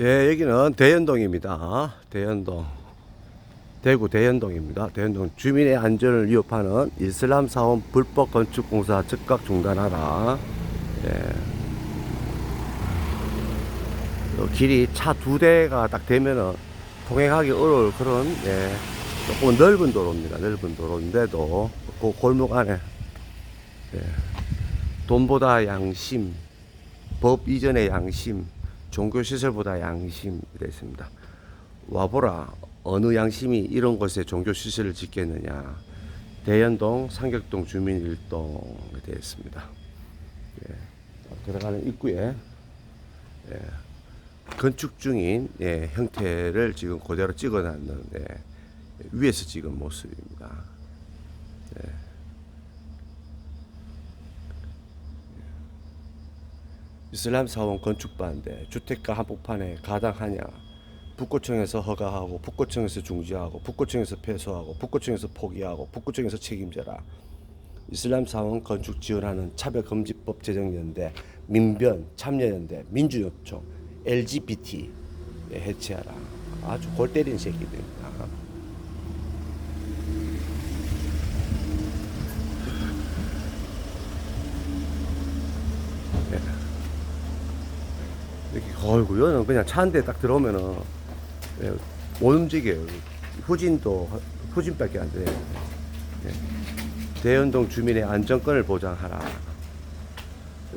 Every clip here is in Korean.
예, 여기는 대연동입니다. 대연동. 대구 대연동입니다. 대연동 주민의 안전을 위협하는 이슬람 사원 불법 건축 공사 즉각 중단하라. 예. 어, 길이 차 두 대가 딱 되면은 통행하기 어려울 그런 예, 조금 넓은 도로입니다. 넓은 도로인데도 그 골목 안에 예, 돈보다 양심, 법 이전의 양심, 종교 시설보다 양심 이랬습니다. 와보라 어느 양심이 이런 곳에 종교 시설을 짓겠느냐. 대연동 상격동 주민 일동에 되어 있습니다. 예, 들어가는 입구에 예, 건축 중인 예, 형태를 지금 그대로 찍어놨는 예, 위에서 찍은 모습입니다. 예. 이슬람 사원 건축 반대 주택가 한복판에 가당하냐 북구청에서 허가하고 북구청에서 중지하고 북구청에서 패소하고 북구청에서 포기하고 북구청에서 책임져라. 이슬람 사원 건축 지원하는 차별금지법 제정연대 민변 참여연대 민주요청 LGBT 예, 해체하라. 아주 골 때린 새끼들입니다 이렇게 걸고 여는 그냥 차 한 대 딱 들어오면은 예, 못 움직여요. 후진도 후진밖에 안 돼요. 예. 대연동 주민의 안전권을 보장하라.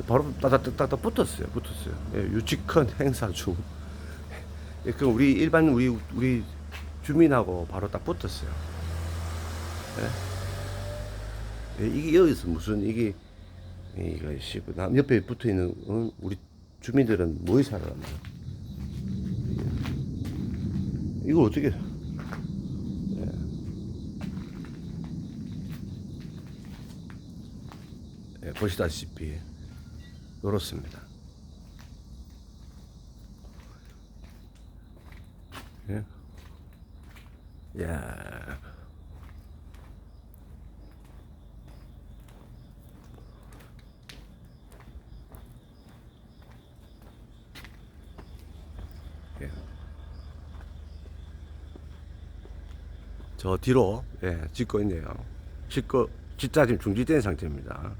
바로 따닥따닥 붙었어요. 붙었어요. 예, 유치권 행사 중. 예, 그 우리 일반 우리 우리 주민하고 바로 딱 붙었어요. 예. 예, 이게 여기서 무슨 이게 이거 씨, 남 옆에 붙어 있는 어? 우리 주민들은 뭐에 살아가나? 이걸 어떻게? 예. 예, 보시다시피 이렇습니다. 예. 야. 예. 저 뒤로 예, 짓고 있네요. 짓고 짓자 지금 중지된 상태입니다.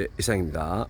예, 이상입니다.